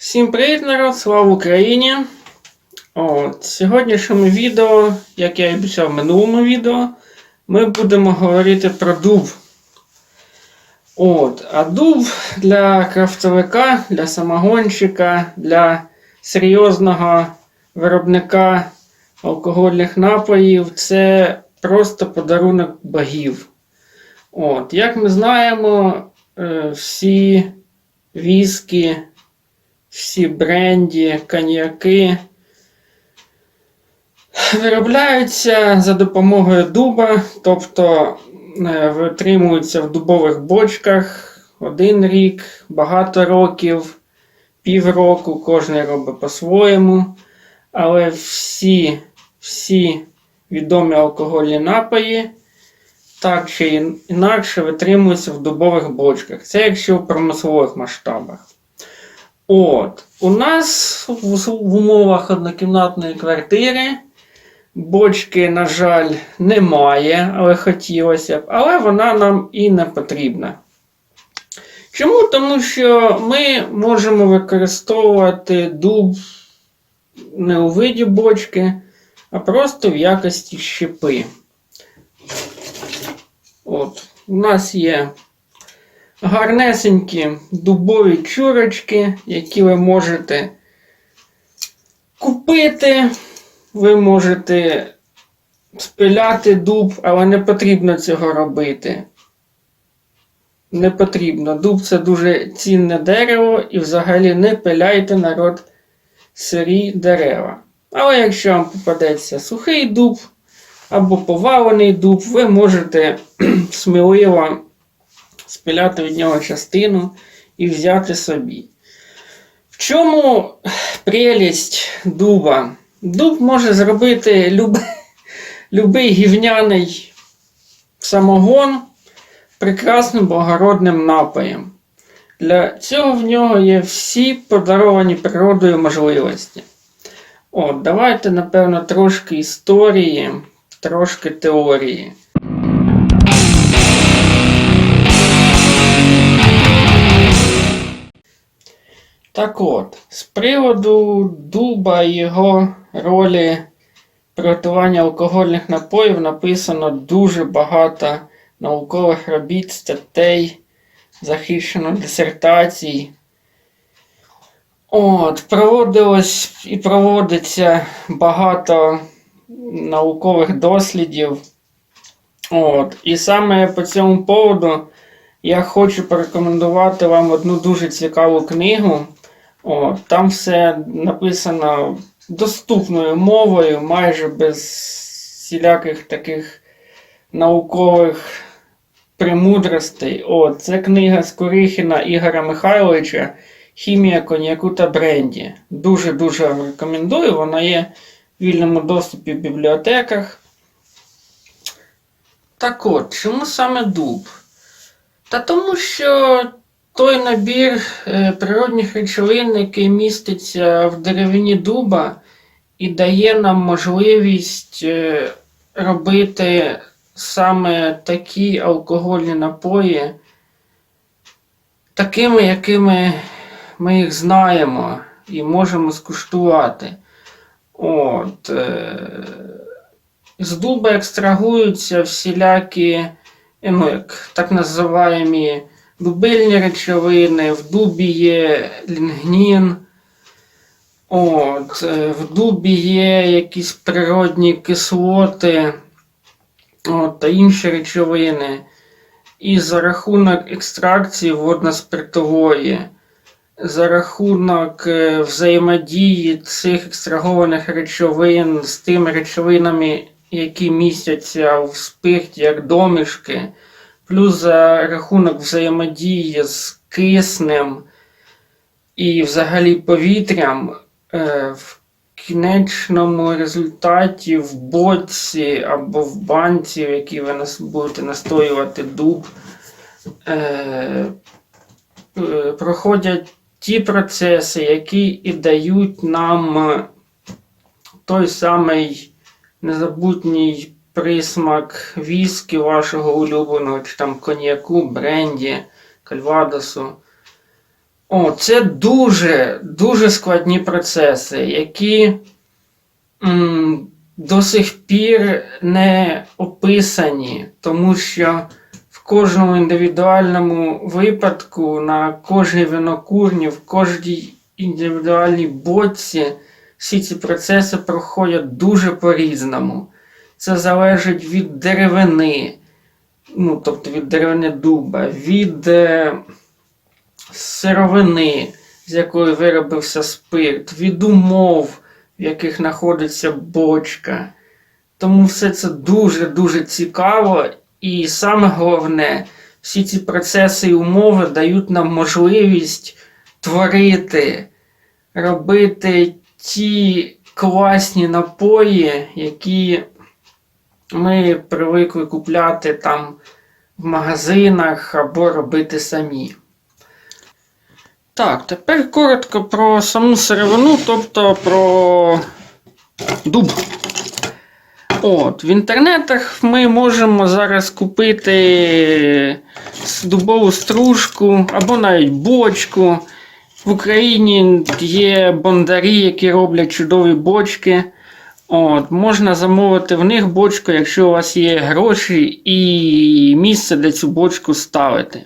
Всім привіт, народ! Слава Україні! От, сьогоднішньому відео, як я і обіцяв в минулому відео, ми будемо говорити про дуб. От, а дуб для крафтовика, для самогонщика, для серйозного виробника алкогольних напоїв це просто подарунок богів. От, як ми знаємо, е, всі віскі всі бренді, коньяки виробляються за допомогою дуба, тобто е, витримуються в дубових бочках один рік, багато років, півроку, кожен робить по-своєму. Але всі, всі відомі алкогольні напої так чи інакше витримуються в дубових бочках. Це якщо в промислових масштабах. От, у нас в, в умовах однокімнатної квартири бочки, на жаль, немає, але хотілося б, але вона нам і не потрібна. Чому? Тому що ми можемо використовувати дуб не у виді бочки, а просто в якості щепи. От, у нас є гарнесенькі дубові чурочки, які ви можете купити. Ви можете спиляти дуб, але не потрібно цього робити. Не потрібно. Дуб це дуже цінне дерево і взагалі не пиляйте народ сирі дерева. Але якщо вам попадеться сухий дуб або повалений дуб, ви можете сміливо спиляти від нього частину і взяти собі. В чому прелість дуба? Дуб може зробити люб... любий гівняний самогон прекрасним благородним напоєм. Для цього в нього є всі подаровані природою можливості. От, давайте, напевно, трошки історії, трошки теорії. Так от, з приводу дуба і його ролі приготування алкогольних напоїв написано дуже багато наукових робіт, статей, захищено дисертацій. От, проводилось і проводиться багато наукових дослідів. От, і саме по цьому поводу я хочу порекомендувати вам одну дуже цікаву книгу. О, Там все написано доступною мовою, майже без всіляких таких наукових премудростей. О, Це книга Скорихіна Ігоря Михайловича Хімія коньяку та бренді. Дуже-дуже рекомендую. Вона є в вільному доступі в бібліотеках. Так от, чому саме дуб? Та тому що той набір е, природних речовин, який міститься в деревині дуба, і дає нам можливість е, робити саме такі алкогольні напої, такими, якими ми їх знаємо і можемо скуштувати. От, е, З дуба екстрагуються всілякі ну, як так називаємо дубильні речовини, в дубі є лінгнін, от, е, в дубі є якісь природні кислоти от, та інші речовини. І за рахунок екстракції водно-спиртової, за рахунок е, взаємодії цих екстрагованих речовин з тими речовинами, які містяться в спирті як домішки, плюс за рахунок взаємодії з киснем і взагалі повітрям, е, в кінечному результаті в боці або в банці, в якій ви будете настоювати дуб, е, е, проходять ті процеси, які і дають нам той самий незабутній присмак віскі вашого улюбленого, чи там коньяку, бренді, кальвадосу. О, це дуже, дуже складні процеси, які м, до сих пір не описані, тому що в кожному індивідуальному випадку, на кожній винокурні, в кожній індивідуальній боці всі ці процеси проходять дуже по-різному. Це залежить від деревини, ну, тобто від деревини дуба, від е, сировини, з якої виробився спирт, від умов, в яких знаходиться бочка. Тому все це дуже-дуже цікаво. І саме головне, всі ці процеси і умови дають нам можливість творити, робити ті класні напої, які ми привикли купляти там в магазинах або робити самі. Так, тепер коротко про саму сировину, тобто про дуб. От, в інтернетах ми можемо зараз купити дубову стружку або навіть бочку. В Україні є бондарі, які роблять чудові бочки. От, можна замовити в них бочку, якщо у вас є гроші і місце, де цю бочку ставити.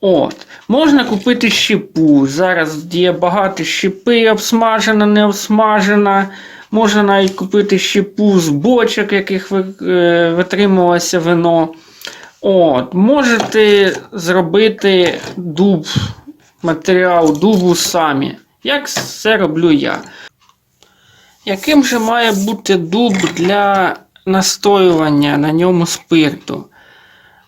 От. Можна купити щепу. Зараз є багато щепи, обсмажена, не обсмажена. Можна навіть купити щепу з бочок, яких е, витримувалося вино. От. Можете зробити дуб, матеріал дубу самі. Як це роблю я. Яким же має бути дуб для настоювання на ньому спирту?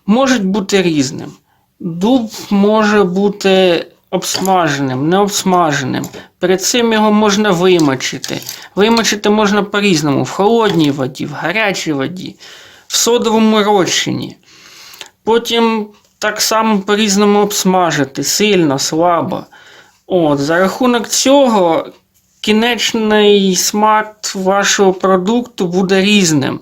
Можуть бути різним. Дуб може бути обсмаженим, не обсмаженим. Перед цим його можна вимочити. Вимочити можна по-різному: в холодній воді, в гарячій воді, в содовому розчині. Потім так само по-різному обсмажити, сильно, слабо. От, за рахунок цього кінечний смак вашого продукту буде різним.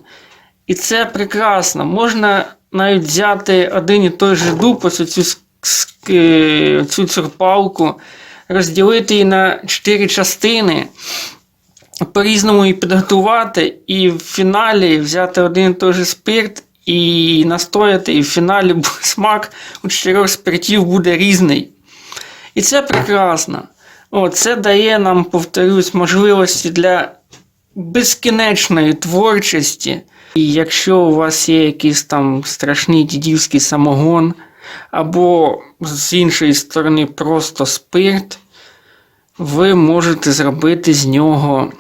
І це прекрасно. Можна навіть взяти один і той же дуб, ось цю, с- с- е, цю цюрпалку, розділити її на чотири частини, по-різному її підготувати, і в фіналі взяти один і той же спирт і настояти, і в фіналі смак у чотирьох спиртів буде різний. І це прекрасно. О, це дає нам, повторюсь, можливості для безкінечної творчості. І якщо у вас є якийсь там страшний дідівський самогон, або з іншої сторони просто спирт, ви можете зробити з нього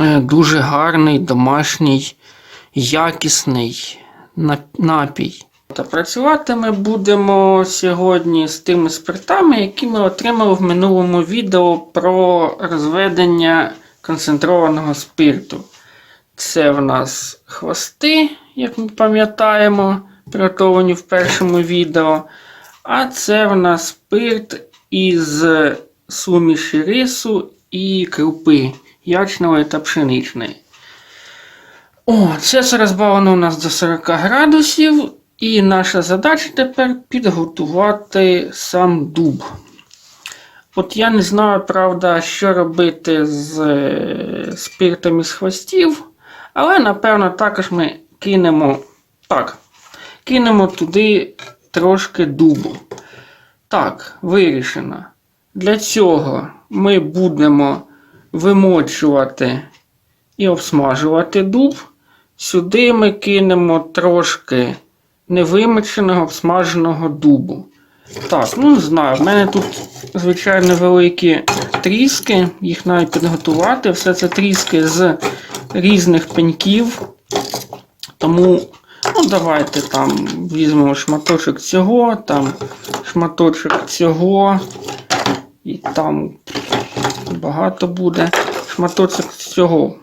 е, дуже гарний домашній, якісний напій. Та працювати ми будемо сьогодні з тими спиртами, які ми отримали в минулому відео про розведення концентрованого спирту. Це в нас хвости, як ми пам'ятаємо, приготовані в першому відео. А це в нас спирт із суміші рису і крупи ячної та пшеничної. О, це все розбавлено у нас до 40 градусів. І наша задача тепер підготувати сам дуб. От я не знаю, правда, що робити з е, спиртом із хвостів, але напевно також ми кинемо так, кинемо туди трошки дубу. Так, вирішено. Для цього ми будемо вимочувати і обсмажувати дуб. Сюди ми кинемо трошки невимоченого обсмаженого дубу. Так, ну не знаю, в мене тут, звичайно, великі тріски, їх навіть підготувати. Все це тріски з різних пеньків. Тому, ну, давайте там візьмемо шматочок цього, там шматочок цього, і там багато буде шматочок цього.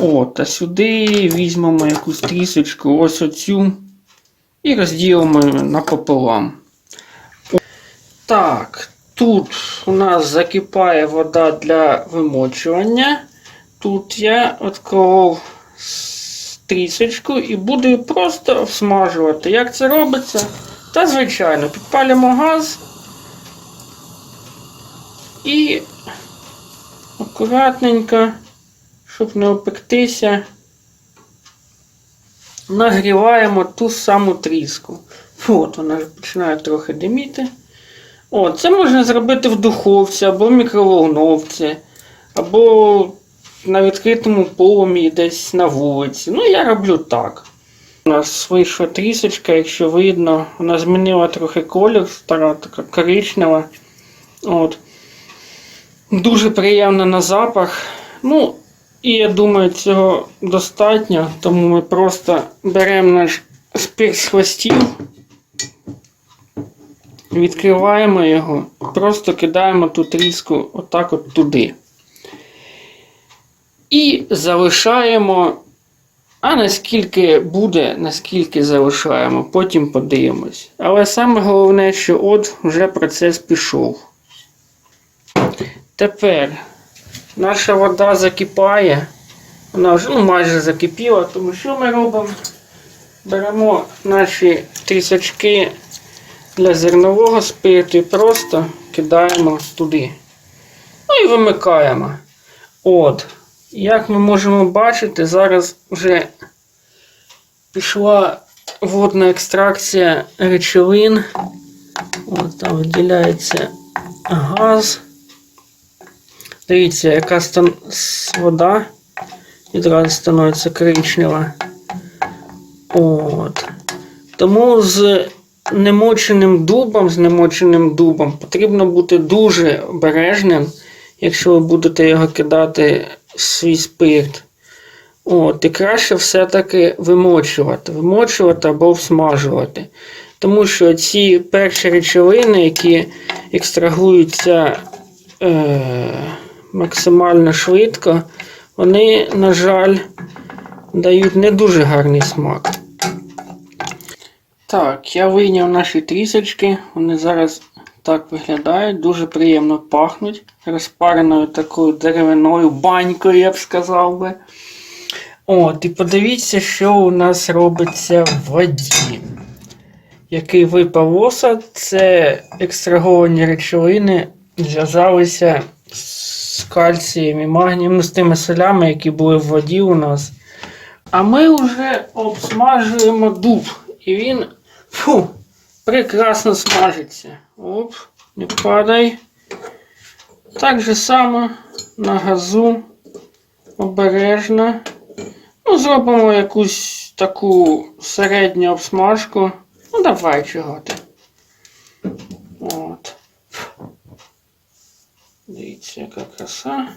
От, а сюди візьмемо якусь трісочку, ось оцю, і розділимо напополам. Так, тут у нас закипає вода для вимочування. Тут я відколов трісочку і буду просто всмажувати. Як це робиться? Та звичайно, підпалюємо газ І акуратненько, щоб не опектися, нагріваємо ту саму тріску. От, вона починає трохи диміти. О, це можна зробити в духовці або в мікроволновці, або на відкритому полум'ї десь на вулиці. Ну, я роблю так. У нас вийшла трісочка, якщо видно, вона змінила трохи колір, стара така коричнева. От. Дуже приємна на запах. Ну, і я думаю, цього достатньо, тому ми просто беремо наш спирт з хвостів, відкриваємо його, просто кидаємо ту тріску отак от туди. І залишаємо. А наскільки буде, наскільки залишаємо, потім подивимось. Але саме головне, що от вже процес пішов. Тепер наша вода закипає. Вона вже ну, майже закипіла, тому що ми робимо? Беремо наші трісочки для зернового спирту і просто кидаємо туди. Ну і вимикаємо. От. Як ми можемо бачити, зараз вже пішла водна екстракція речовин. От там виділяється газ. Дивіться, яка стан... вода відразу становиться коричнева. От. Тому з немоченим дубом, з немоченим дубом потрібно бути дуже обережним, якщо ви будете його кидати в свій спирт. От, і краще все-таки вимочувати, вимочувати або всмажувати. Тому що ці перші речовини, які екстрагуються е, максимально швидко, вони, на жаль, дають не дуже гарний смак. Так, я вийняв наші трісочки. Вони зараз так виглядають, дуже приємно пахнуть. Розпареною такою деревиною банькою, я б сказав би. От, і подивіться, що у нас робиться в воді. Який випав осад, це екстраговані речовини зв'язалися з кальцієм і магнієм, ну, з тими солями, які були в воді у нас. А ми вже обсмажуємо дуб. І він фу, прекрасно смажиться. Оп, не падай. Так же само на газу обережно. Ну, зробимо якусь таку середню обсмажку. Ну, давай чого ти. Дивіться, яка краса.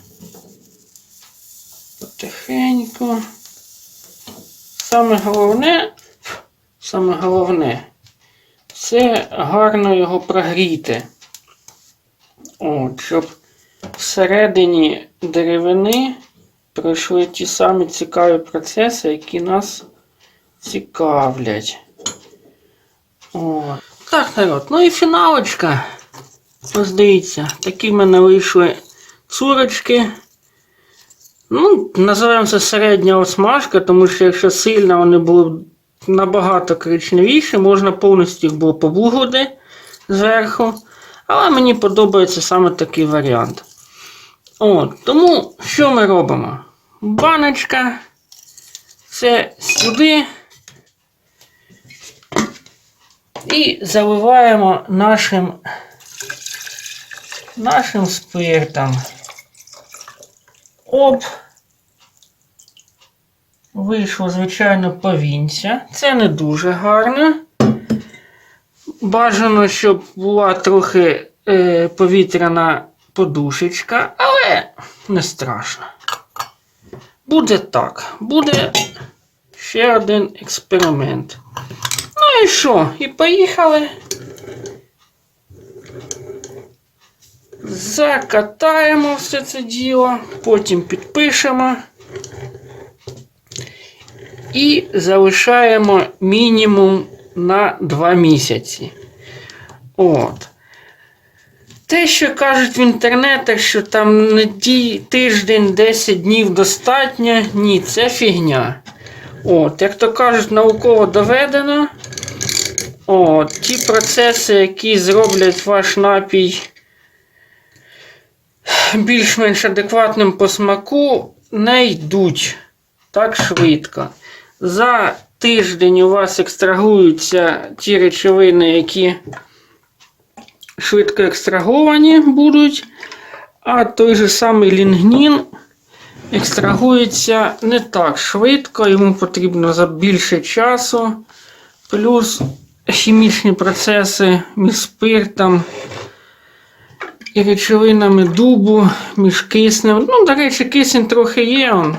Потихеньку. Саме головне, саме головне, це гарно його прогріти. От, щоб всередині деревини пройшли ті самі цікаві процеси, які нас цікавлять. О. Так, народ, ну і фіналочка. Ось дивіться, такі в мене вийшли цурочки. Ну, називаємо це середня осмажка, тому що якщо сильно вони були набагато коричневіші, можна повністю їх було побугати зверху. Але мені подобається саме такий варіант. От, тому що ми робимо? Баночка. Це сюди. І заливаємо нашим, нашим спиртом. Оп. Вийшло, звичайно, повінця. Це не дуже гарно. Бажано, щоб була трохи е, повітряна подушечка, але не страшно. Буде так. Буде ще один експеримент. Ну і що? І поїхали. Закатаємо все це діло, потім підпишемо. І залишаємо мінімум на 2 місяці. От. Те, що кажуть в інтернетах, що там недій, тиждень, 10 днів достатньо, ні, це фігня. От, як то кажуть, науково доведено. От, ті процеси, які зроблять ваш напій більш-менш адекватним по смаку, не йдуть так швидко. За тиждень у вас екстрагуються ті речовини, які швидко екстраговані будуть, а той же самий лінгнін екстрагується не так швидко, йому потрібно за більше часу. Плюс хімічні процеси між спиртом і речовинами дубу, між киснем. Ну, до речі, кисень трохи є. Он,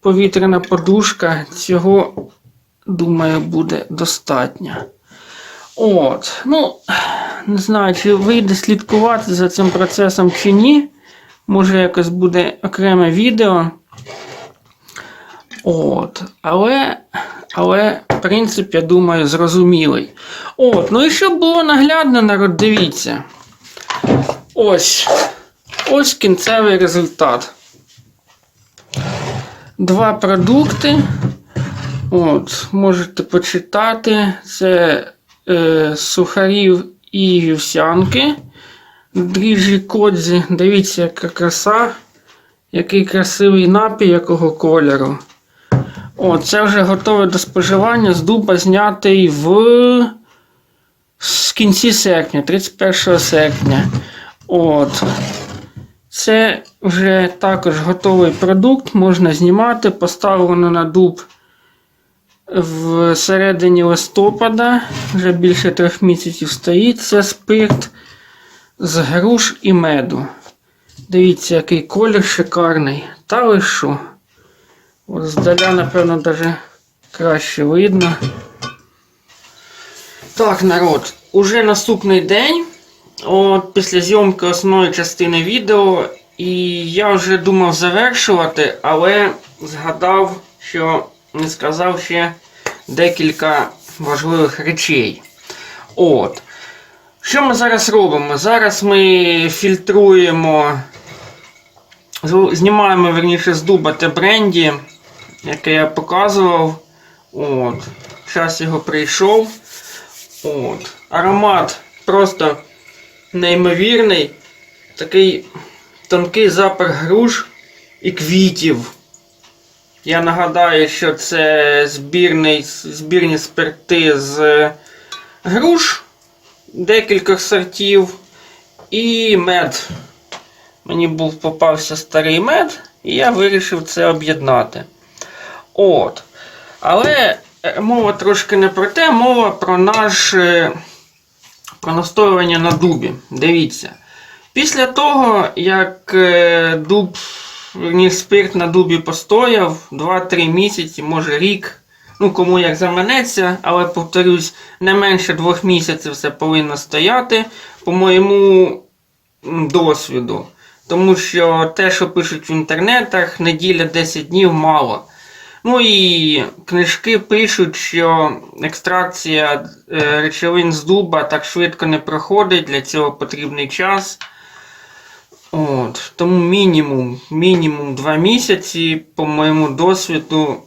повітряна подушка. Цього, думаю, буде достатньо. От. Ну, не знаю, чи вийде слідкувати за цим процесом чи ні. Може, якось буде окреме відео. От. Але, але, принцип, я думаю, зрозумілий. От, ну і щоб було наглядно, народ, дивіться. Ось. Ось кінцевий результат. Два продукти. От, можете почитати. Це е, сухарів і вівсянки. Дріжджі кодзі. Дивіться, яка краса. Який красивий напій, якого кольору. О, це вже готове до споживання з дуба знятий в з кінці серпня, 31 серпня. От. Це вже також готовий продукт, можна знімати. Поставлено на дуб в середині листопада. Вже більше трьох місяців стоїть. Це спирт з груш і меду. Дивіться, який колір шикарний. Та що? От здаля, напевно, даже краще видно. Так, народ, уже наступний день. От після зйомки основної частини відео. І я вже думав завершувати, але згадав, що не сказав ще декілька важливих речей. От. Що ми зараз робимо? Зараз ми фільтруємо, знімаємо верніше з дуба те бренді, яке я показував. От. Час його прийшов. От. Аромат просто неймовірний. Такий тонкий запах груш і квітів. Я нагадаю, що це збірний, збірні спирти з груш декількох сортів і мед. Мені був попався старий мед, і я вирішив це об'єднати. От. Але е, мова трошки не про те, мова про наш е, про настоювання на дубі. Дивіться. Після того, як е, дуб, ні, спирт на дубі постояв 2-3 місяці, може рік. Ну, кому як заманеться, але повторюсь, не менше двох місяців це повинно стояти, по моєму досвіду. Тому що те, що пишуть в інтернетах, неділя 10 днів мало. Ну і книжки пишуть, що екстракція е, речовин з дуба так швидко не проходить, для цього потрібний час. От, тому мінімум, мінімум 2 місяці, по моєму досвіду,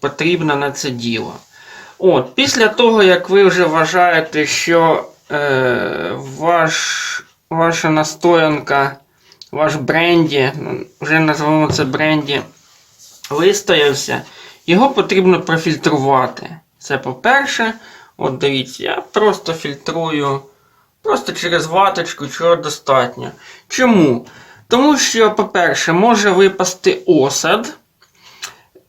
потрібно на це діло. От, після того, як ви вже вважаєте, що е, ваш, ваша настоянка, ваш бренді, ну, вже назвемо це бренді, вистоявся, його потрібно профільтрувати. Це по-перше, от дивіться, я просто фільтрую просто через ваточку, чого достатньо. Чому? Тому що, по-перше, може випасти осад.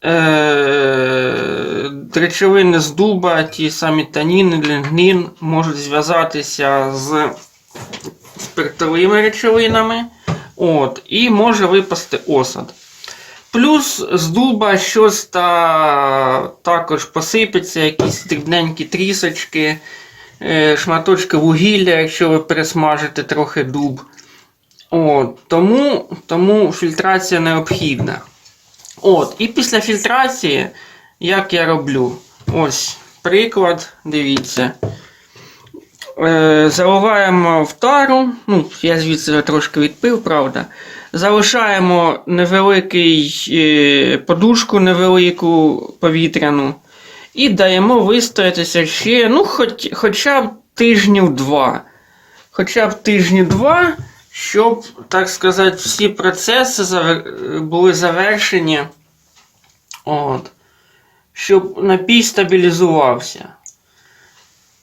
Е, речовини з дуба, ті самі таніни, лінгнін можуть зв'язатися з спиртовими речовинами. От, і може випасти осад. Плюс з дуба щось та, також посипеться, якісь дрібненькі трісочки, е, шматочки вугілля, якщо ви пересмажите трохи дуб. От, тому, тому фільтрація необхідна. От, і після фільтрації, як я роблю? Ось приклад, дивіться. Е, заливаємо в тару. Ну, я звідси трошки відпив, правда. Залишаємо невеликий е, подушку невелику повітряну. І даємо вистоятися ще, ну, хоч, хоча б тижнів два. Хоча б тижні два, щоб, так сказати, всі процеси були завершені. От. Щоб напій стабілізувався.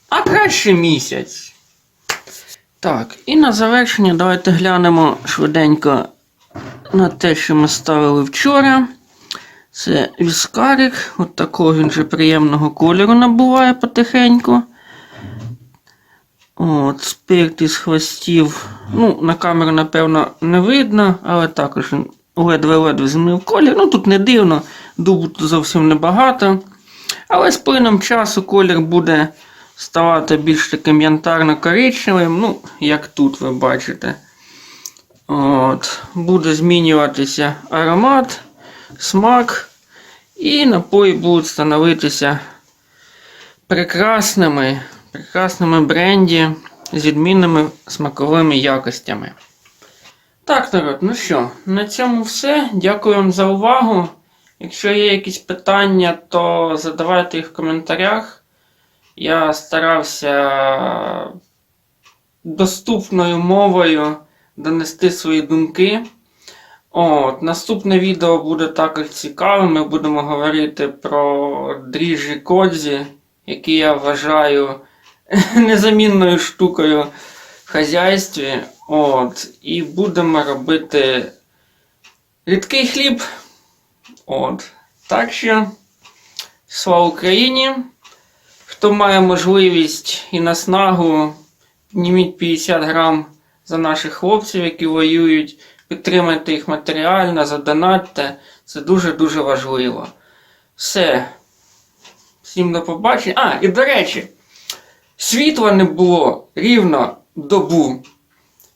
А краще місяць. Так, і на завершення давайте глянемо швиденько на те, що ми ставили вчора. Це віскарик. От такого він же приємного кольору набуває потихеньку. От, спирт із хвостів. Ну, на камеру, напевно, не видно, але також він ледве-ледве змінив колір. Ну, тут не дивно, дубу тут зовсім небагато. Але з плином часу колір буде ставати більш таким янтарно-коричневим, ну, як тут ви бачите. От, буде змінюватися аромат, смак, і напої будуть становитися прекрасними, прекрасними бренді з відмінними смаковими якостями. Так, народ, ну що, на цьому все. Дякую вам за увагу. Якщо є якісь питання, то задавайте їх в коментарях. Я старався доступною мовою донести свої думки. От, наступне відео буде також цікавим. Ми будемо говорити про дріжджі кодзі, які я вважаю незамінною штукою в хазяйстві. От, і будемо робити рідкий хліб. От. Так що, слава Україні! Хто має можливість і наснагу, підніміть 50 грам за наших хлопців, які воюють, підтримайте їх матеріально, задонатьте. Це дуже-дуже важливо. Все. Всім до побачення. А, і до речі, світла не було рівно добу.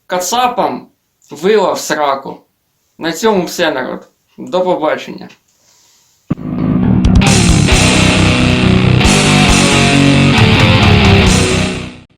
Кацапам вила в сраку. На цьому все, народ. До побачення.